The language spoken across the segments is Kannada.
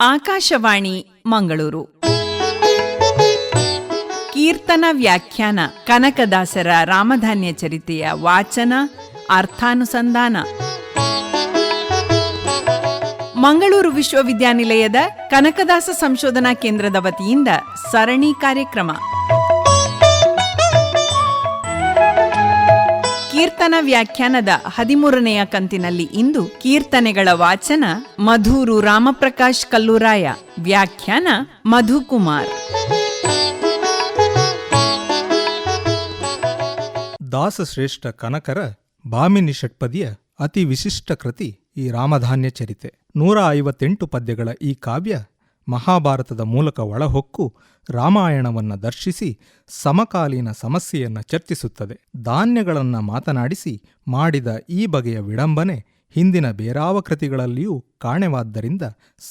ಆಕಾಶವಾಣಿ, ಮಂಗಳೂರು. ಕೀರ್ತನ ವ್ಯಾಖ್ಯಾನ, ಕನಕದಾಸರ ರಾಮಧಾನ್ಯ ಚರಿತೆಯ ವಾಚನ, ಅರ್ಥಾನುಸಂಧಾನ. ಮಂಗಳೂರು ವಿಶ್ವವಿದ್ಯಾನಿಲಯದ ಕನಕದಾಸ ಸಂಶೋಧನಾ ಕೇಂದ್ರದ ವತಿಯಿಂದ ಸರಣಿ ಕಾರ್ಯಕ್ರಮ. ಕೀರ್ತನ ವ್ಯಾಖ್ಯಾನದ ಹದಿಮೂರನೆಯ ಕಂತಿನಲ್ಲಿ ಇಂದು ಕೀರ್ತನೆಗಳ ವಾಚನ ಮಧೂರು ರಾಮಪ್ರಕಾಶ್ ಕಲ್ಲೂರಾಯ. ವ್ಯಾಖ್ಯಾನ ಮಧುಕುಮಾರ್. ದಾಸಶ್ರೇಷ್ಠ ಕನಕರ ಬಾಮಿನಿ ಷಟ್ಪದಿಯ ಅತಿ ವಿಶಿಷ್ಟ ಕೃತಿ ಈ ರಾಮಧಾನ್ಯ ಚರಿತೆ. ನೂರ ಐವತ್ತೆಂಟು ಪದ್ಯಗಳ ಈ ಕಾವ್ಯ ಮಹಾಭಾರತದ ಮೂಲಕ ಒಳಹೊಕ್ಕು ರಾಮಾಯಣವನ್ನು ದರ್ಶಿಸಿ ಸಮಕಾಲೀನ ಸಮಸ್ಯೆಯನ್ನು ಚರ್ಚಿಸುತ್ತದೆ. ಧಾನ್ಯಗಳನ್ನು ಮಾತನಾಡಿಸಿ ಮಾಡಿದ ಈ ಬಗೆಯ ವಿಡಂಬನೆ ಹಿಂದಿನ ಬೇರಾವ ಕೃತಿಗಳಲ್ಲಿಯೂ ಕಾಣೆವಾದ್ದರಿಂದ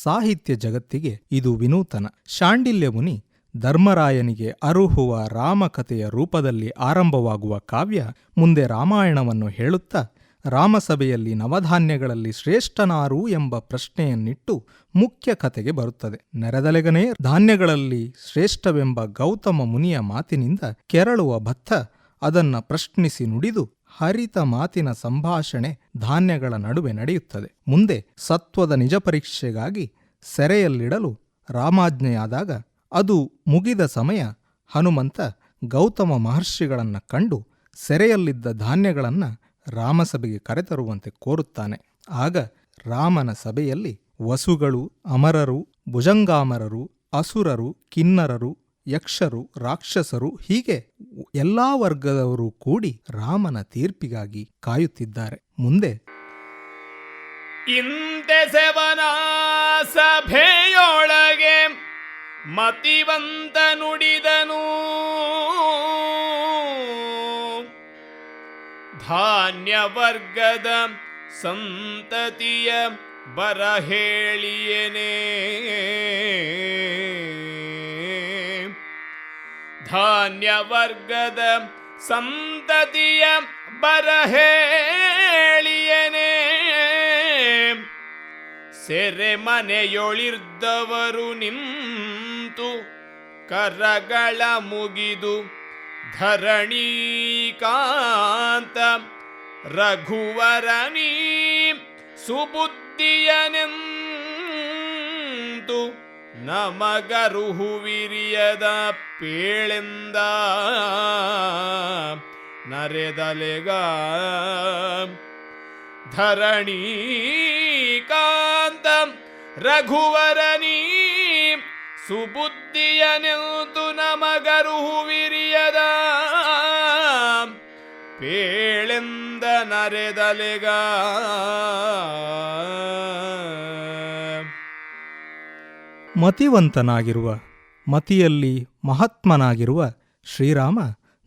ಸಾಹಿತ್ಯ ಜಗತ್ತಿಗೆ ಇದು ವಿನೂತನ. ಶಾಂಡಿಲ್ಯ ಮುನಿ ಧರ್ಮರಾಯನಿಗೆ ಅರುಹುವ ರಾಮಕಥೆಯ ರೂಪದಲ್ಲಿ ಆರಂಭವಾಗುವ ಕಾವ್ಯ ಮುಂದೆ ರಾಮಾಯಣವನ್ನು ಹೇಳುತ್ತಾ ರಾಮಸಭೆಯಲ್ಲಿ ನವಧಾನ್ಯಗಳಲ್ಲಿ ಶ್ರೇಷ್ಠನಾರು ಎಂಬ ಪ್ರಶ್ನೆಯನ್ನಿಟ್ಟು ಮುಖ್ಯ ಕಥೆಗೆ ಬರುತ್ತದೆ. ನೆರೆದಲೆಗನೇ ಧಾನ್ಯಗಳಲ್ಲಿ ಶ್ರೇಷ್ಠವೆಂಬ ಗೌತಮ ಮುನಿಯ ಮಾತಿನಿಂದ ಕೆರಳುವ ಭತ್ತ ಅದನ್ನ ಪ್ರಶ್ನಿಸಿ ನುಡಿದು ಹರಿತ ಮಾತಿನ ಸಂಭಾಷಣೆ ಧಾನ್ಯಗಳ ನಡುವೆ ನಡೆಯುತ್ತದೆ. ಮುಂದೆ ಸತ್ವದ ನಿಜ ಪರೀಕ್ಷೆಗಾಗಿ ಸೆರೆಯಲ್ಲಿಡಲು ರಾಮಾಜ್ಞೆಯಾದಾಗ ಅದು ಮುಗಿದ ಸಮಯ ಹನುಮಂತ ಗೌತಮ ಮಹರ್ಷಿಗಳನ್ನ ಕಂಡು ಸೆರೆಯಲ್ಲಿದ್ದ ಧಾನ್ಯಗಳನ್ನ ರಾಮಸಭೆಗೆ ಕರೆತರುವಂತೆ ಕೋರುತ್ತಾನೆ. ಆಗ ರಾಮನ ಸಭೆಯಲ್ಲಿ ವಸುಗಳು, ಅಮರರು, ಭುಜಂಗಾಮರರು, ಅಸುರರು, ಕಿನ್ನರರು, ಯಕ್ಷರು, ರಾಕ್ಷಸರು, ಹೀಗೆ ಎಲ್ಲಾ ವರ್ಗದವರು ಕೂಡಿ ರಾಮನ ತೀರ್ಪಿಗಾಗಿ ಕಾಯುತ್ತಿದ್ದಾರೆ. ಮುಂದೆ ಸಭೆಯೊಳಗೆ ಮತಿವಂತ ನುಡಿದನು. ಧಾನ್ಯ ವರ್ಗದ ಸಂತತಿಯ ಬರಹೇಳಿಯನೇ ಧಾನ್ಯ ವರ್ಗದ ಸಂತತಿಯ ಬರಹೇಳಿಯನೇ ಸೆರೆ ಮನೆಯೊಳಿರ್ದವರು ನಿಂತು ಕರಗಳ ಮುಗಿದು ಧರಣೀಕಾಂತ ರಘುವರನೀ ಸುಬುದ್ಧಿಯನೆಂತು ನಮಗರುಹುವಿರಿಯದ ಪೇಳೆಂದ ನರೆದಲೆಗ ಧರಣೀಕಾಂತ ರಘುವರನೀ ಸುಬುದ್ಧಿಯನೆಂತು ಪೇಳೆಂದ ನರೆದಲೆಗ ಮತಿವಂತನಾಗಿರುವ, ಮತಿಯಲ್ಲಿ ಮಹಾತ್ಮನಾಗಿರುವ ಶ್ರೀರಾಮ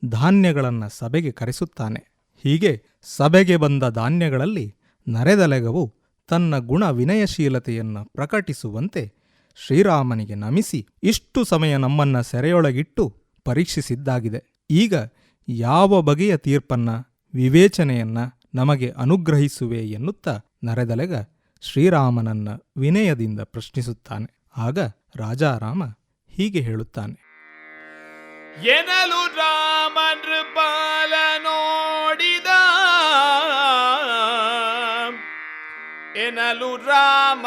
ಧಾನ್ಯಗಳನ್ನು ಸಭೆಗೆ ಕರೆಸುತ್ತಾನೆ. ಹೀಗೆ ಸಭೆಗೆ ಬಂದ ಧಾನ್ಯಗಳಲ್ಲಿ ನರೆದಲೆಗವು ತನ್ನ ಗುಣ ವಿನಯಶೀಲತೆಯನ್ನು ಪ್ರಕಟಿಸುವಂತೆ ಶ್ರೀರಾಮನಿಗೆ ನಮಿಸಿ ಇಷ್ಟು ಸಮಯ ನಮ್ಮನ್ನ ಸೆರೆಯೊಳಗಿಟ್ಟು ಪರೀಕ್ಷಿಸಿದ್ದಾಗಿದೆ. ಈಗ ಯಾವ ಬಗೆಯ ತೀರ್ಪನ್ನ, ವಿವೇಚನೆಯನ್ನ ನಮಗೆ ಅನುಗ್ರಹಿಸುವೆ ಎನ್ನುತ್ತಾ ನರೆದಲೆಗ ಶ್ರೀರಾಮನನ್ನ ವಿನಯದಿಂದ ಪ್ರಶ್ನಿಸುತ್ತಾನೆ. ಆಗ ರಾಜಾರಾಮ ಹೀಗೆ ಹೇಳುತ್ತಾನೆ. ಎನಲು ರಾಮ ನೃಪಾಲ ನೋಡಿದ, ಎನಲು ರಾಮ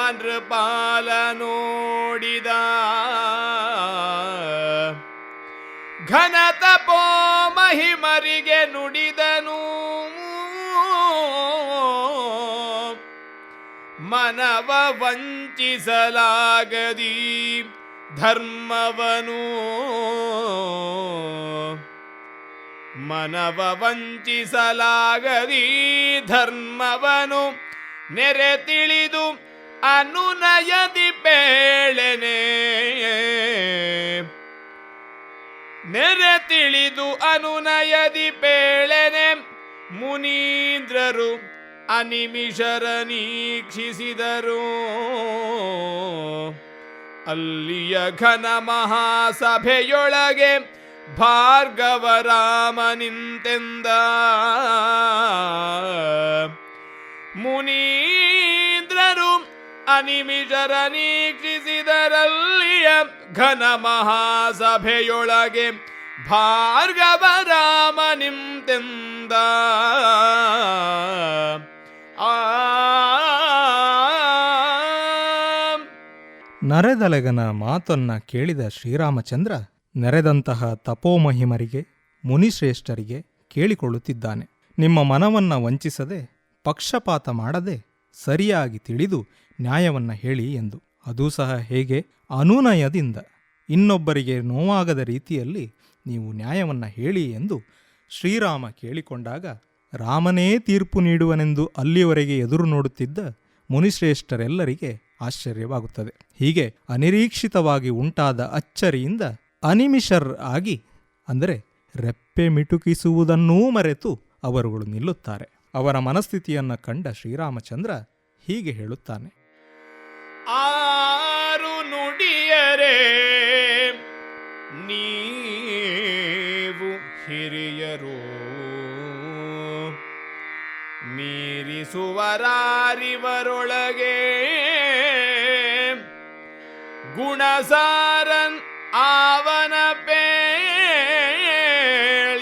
ಘನತಪೋ ಮಹಿಮರಿಗೆ ನುಡಿದನು. ಮನವ ವಂಚಿಸಲಾಗದಿ ಧರ್ಮವನು. ಮನವ ವಂಚಿಸಲಾಗದಿ ಧರ್ಮವನು. ನೆರೆ ತಿಳಿದು ಅನುನಯದಿ ಪೇಳೆನೆ ನೆರೆ ತಿಳಿದು ಅನುನಯದಿ ಪೇಳೆನೆ ಮುನೀಂದ್ರರು ಅನಿಮಿಷರ ನೀಕ್ಷಿಸಿದರು ಅಲ್ಲಿಯ ಘನ ಮಹಾಸಭೆಯೊಳಗೆ ಭಾರ್ಗವ ರಾಮ ನಿಂತೆಂದ ಮುನೀಂದ್ರರು ಅನಿಮಿಷರ ನೀಕ್ಷಿಸಿದರು ಘನ ಮಹಾಸಭೆಯೊಳಗೆ ಭಾರ್ಗವ ರಾಮ ನಿಂತೆಂದ ನರೆದಲೆಗನ ಮಾತನ್ನ ಕೇಳಿದ ಶ್ರೀರಾಮಚಂದ್ರ ನೆರೆದಂತಹ ತಪೋಮಹಿಮರಿಗೆ, ಮುನಿಶ್ರೇಷ್ಠರಿಗೆ ಕೇಳಿಕೊಳ್ಳುತ್ತಿದ್ದಾನೆ. ನಿಮ್ಮ ಮನವನ್ನ ವಂಚಿಸದೆ, ಪಕ್ಷಪಾತ ಮಾಡದೆ, ಸರಿಯಾಗಿ ತಿಳಿದು ನ್ಯಾಯವನ್ನ ಹೇಳಿ ಎಂದು. ಅದೂ ಸಹ ಹೇಗೆ? ಅನುನಯದಿಂದ. ಇನ್ನೊಬ್ಬರಿಗೆ ನೋವಾಗದ ರೀತಿಯಲ್ಲಿ ನೀವು ನ್ಯಾಯವನ್ನ ಹೇಳಿ ಎಂದು ಶ್ರೀರಾಮ ಕೇಳಿಕೊಂಡಾಗ ರಾಮನೇ ತೀರ್ಪು ನೀಡುವನೆಂದು ಅಲ್ಲಿಯವರೆಗೆ ಎದುರು ನೋಡುತ್ತಿದ್ದ ಮುನಿಶ್ರೇಷ್ಠರೆಲ್ಲರಿಗೆ ಆಶ್ಚರ್ಯವಾಗುತ್ತದೆ. ಹೀಗೆ ಅನಿರೀಕ್ಷಿತವಾಗಿ ಉಂಟಾದ ಅಚ್ಚರಿಯಿಂದ ಅನಿಮಿಷರ್ ಆಗಿ, ಅಂದರೆ ರೆಪ್ಪೆ ಮಿಟುಕಿಸುವುದನ್ನೂ ಮರೆತು ಅವರುಗಳು ನಿಲ್ಲುತ್ತಾರೆ. ಅವರ ಮನಸ್ಥಿತಿಯನ್ನು ಕಂಡ ಶ್ರೀರಾಮಚಂದ್ರ ಹೀಗೆ ಹೇಳುತ್ತಾನೆ. ಆರು ನುಡಿಯರೇ ನೀವು ಹಿರಿಯರು. ಮೀರಿಸುವರಾರಿವರೊಳಗೆ ಗುಣಸಾರನ್ ಆವನ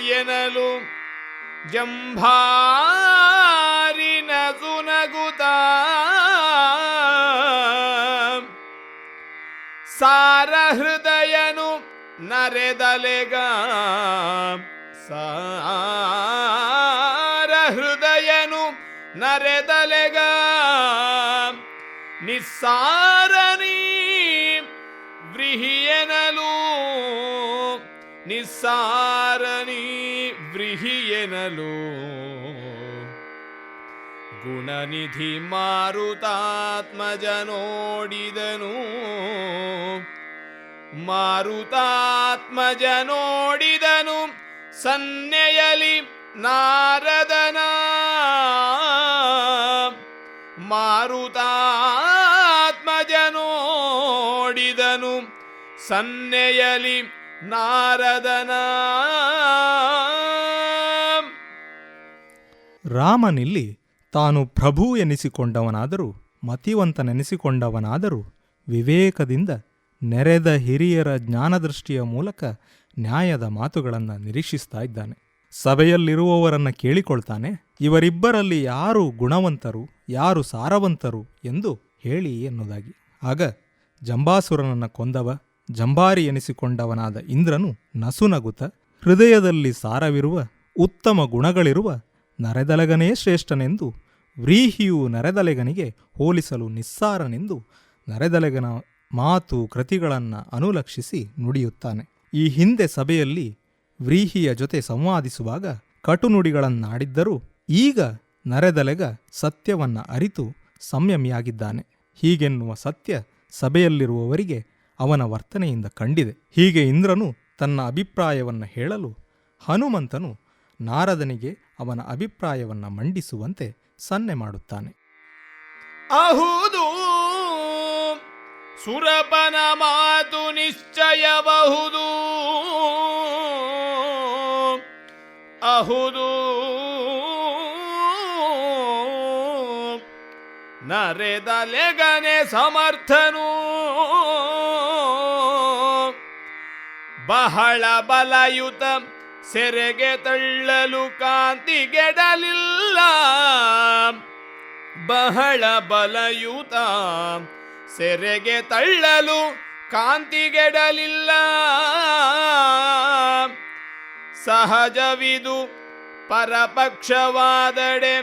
ಎನಲು ಜಂಭಾರಿನ ಸುನಗುತ ಸಾರ ಹೃದಯನು ನರೆದಲೆಗ. ಸಾರ ಹೃದಯನು ನರೆದಲೆಗ. ನಿಸ್ಸಾರನೀ ವ್ರಿಹಿಯನಲು. ನಿಸ್ಸಾರನೀ ವ್ರಿಹಿಯನಲು. ಗುಣನಿಧಿ ಮಾರುತಾತ್ಮಜನೋಡಿದನು. ಮಾರುತಾತ್ಮಜನೋಡಿದನು. ಸನ್ನೆಯಲಿ ನಾರದನ ಮಾರುತಾತ್ಮಜನೋಡಿದನು ಸನ್ನೆಯಲಿ ನಾರದನ ರಾಮನಿಲ್ಲಿ ತಾನು ಪ್ರಭು ಎನಿಸಿಕೊಂಡವನಾದರೂ, ಮತಿವಂತನೆನಿಸಿಕೊಂಡವನಾದರೂ, ವಿವೇಕದಿಂದ ನೆರೆದ ಹಿರಿಯರ ಜ್ಞಾನದೃಷ್ಟಿಯ ಮೂಲಕ ನ್ಯಾಯದ ಮಾತುಗಳನ್ನು ನಿರೀಕ್ಷಿಸ್ತಾ ಇದ್ದಾನೆ. ಸಭೆಯಲ್ಲಿರುವವರನ್ನ ಕೇಳಿಕೊಳ್ತಾನೆ, ಇವರಿಬ್ಬರಲ್ಲಿ ಯಾರು ಗುಣವಂತರು, ಯಾರು ಸಾರವಂತರು ಎಂದು ಹೇಳಿ ಎನ್ನುವುದಾಗಿ. ಆಗ ಜಂಬಾಸುರನನ್ನ ಕೊಂದವ, ಜಂಬಾರಿ ಎನಿಸಿಕೊಂಡವನಾದ ಇಂದ್ರನು ನಸುನಗುತ, ಹೃದಯದಲ್ಲಿ ಸಾರವಿರುವ, ಉತ್ತಮ ಗುಣಗಳಿರುವ ನರೆದಲಗನೇ ಶ್ರೇಷ್ಠನೆಂದು, ವ್ರೀಹಿಯು ನರೆದಲೆಗನಿಗೆ ಹೋಲಿಸಲು ನಿಸ್ಸಾರನೆಂದು ನರೆದಲೆಗನ ಮಾತು ಕೃತಿಗಳನ್ನು ಅನುಲಕ್ಷಿಸಿ ನುಡಿಯುತ್ತಾನೆ. ಈ ಹಿಂದೆ ಸಭೆಯಲ್ಲಿ ವ್ರೀಹಿಯ ಜೊತೆ ಸಂವಾದಿಸುವಾಗ ಕಟುನುಡಿಗಳನ್ನಾಡಿದ್ದರೂ ಈಗ ನರೆದಲೆಗ ಸತ್ಯವನ್ನ ಅರಿತು ಸಂಯಮಿಯಾಗಿದ್ದಾನೆ. ಹೀಗೆನ್ನುವ ಸತ್ಯ ಸಭೆಯಲ್ಲಿರುವವರಿಗೆ ಅವನ ವರ್ತನೆಯಿಂದ ಕಂಡಿದೆ. ಹೀಗೆ ಇಂದ್ರನು ತನ್ನ ಅಭಿಪ್ರಾಯವನ್ನ ಹೇಳಲು ಹನುಮಂತನು ನಾರದನಿಗೆ ಅವನ ಅಭಿಪ್ರಾಯವನ್ನ ಮಂಡಿಸುವಂತೆ ಸನ್ನೆ ಮಾಡುತ್ತಾನೆ. ಸುರಪನ ಮಾತು ನಿಶ್ಚಯಬಹುದು ಅಹುದು. ನರೆದಲೆಗನೆ ಸಮರ್ಥನು. ಬಹಳ ಬಲಯುತ ಸೆರೆಗೆ ತಳ್ಳಲು ಕಾಂತಿಗೆಡಲಿಲ್ಲ ಬಹಳ ಬಲಯುತ ಸೆರೆಗೆ ತಳ್ಳಲು ಕಾಂತಿಗೆಡಲಿಲ್ಲ. ಸಹಜವಿದು ಪರಪಕ್ಷವಾದಡೆ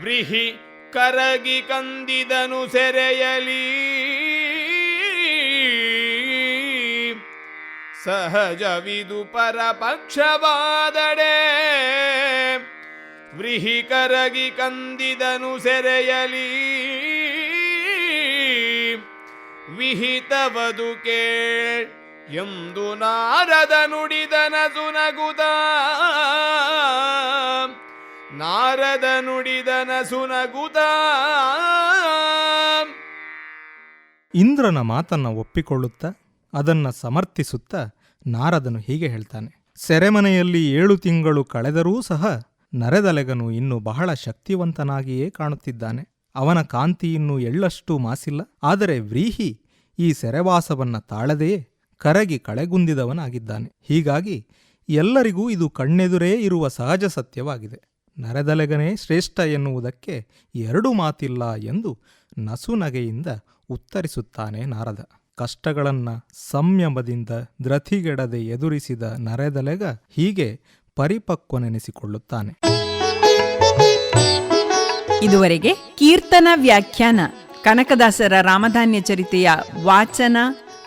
ವ್ರಿಹಿ ಕರಗಿ ಕಂದಿದನು ಸೆರೆಯಲಿ. ಸಹಜವಿದು ಪರಪಕ್ಷವಾದಡೆ ವ್ರಿಹಿ ಕರಗಿ ಕಂದಿದನು ಸೆರೆಯಲಿ. ವಿಹಿತವದು ಕೇಳ್ ಎಂದು ನಾರದ ನುಡಿದನ ನಗುತ ನಾರದ ನುಡಿದನಸು ನಗುತ ಇಂದ್ರನ ಮಾತನ್ನ ಒಪ್ಪಿಕೊಳ್ಳುತ್ತ, ಅದನ್ನ ಸಮರ್ಥಿಸುತ್ತಾ ನಾರದನು ಹೀಗೆ ಹೇಳ್ತಾನೆ, ಸೆರೆಮನೆಯಲ್ಲಿ ಏಳು ತಿಂಗಳು ಕಳೆದರೂ ಸಹ ನರೆದಲೆಗನು ಇನ್ನು ಬಹಳ ಶಕ್ತಿವಂತನಾಗಿಯೇ ಕಾಣುತ್ತಿದ್ದಾನೆ. ಅವನ ಕಾಂತಿ ಇನ್ನೂ ಎಳ್ಳಷ್ಟು ಮಾಸಿಲ್ಲ. ಆದರೆ ವ್ರೀಹಿ ಈ ಸೆರೆವಾಸವನ್ನ ತಾಳದೆಯೇ ಕರಗಿ ಕಳೆಗುಂದಿದವನಾಗಿದ್ದಾನೆ. ಹೀಗಾಗಿ ಎಲ್ಲರಿಗೂ ಇದು ಕಣ್ಣೆದುರೇ ಇರುವ ಸಹಜ ಸತ್ಯವಾಗಿದೆ. ನರೆದಲೆಗನೇ ಶ್ರೇಷ್ಠ ಎನ್ನುವುದಕ್ಕೆ ಎರಡು ಮಾತಿಲ್ಲ ಎಂದು ನಸುನಗೆಯಿಂದ ಉತ್ತರಿಸುತ್ತಾನೆ ನಾರದ. ಕಷ್ಟಗಳನ್ನ ಸಂಯಮದಿಂದ ದ್ರತಿಗೆಡದೆ ಎದುರಿಸಿದ ನರೆದಲೆಗ ಹೀಗೆ ಪರಿಪಕ್ವನೆನಿಸಿಕೊಳ್ಳುತ್ತಾನೆ. ಇದುವರೆಗೆ ಕೀರ್ತನ ವ್ಯಾಖ್ಯಾನ ಕನಕದಾಸರ ರಾಮಧಾನ್ಯ ಚರಿತೆಯ ವಾಚನ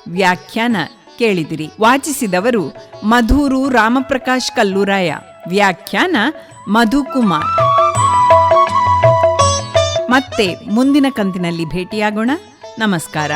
ವ್ಯಾಖ್ಯಾನ ಕೇಳಿದಿರಿ. ವಾಚಿಸಿದವರು ಮಧೂರು ರಾಮಪ್ರಕಾಶ್ ಕಲ್ಲೂರಾಯ. ವ್ಯಾಖ್ಯಾನ ಮಧುಕುಮಾರ್. ಮತ್ತೆ ಮುಂದಿನ ಕಂತಿನಲ್ಲಿ ಭೇಟಿಯಾಗೋಣ. ನಮಸ್ಕಾರ.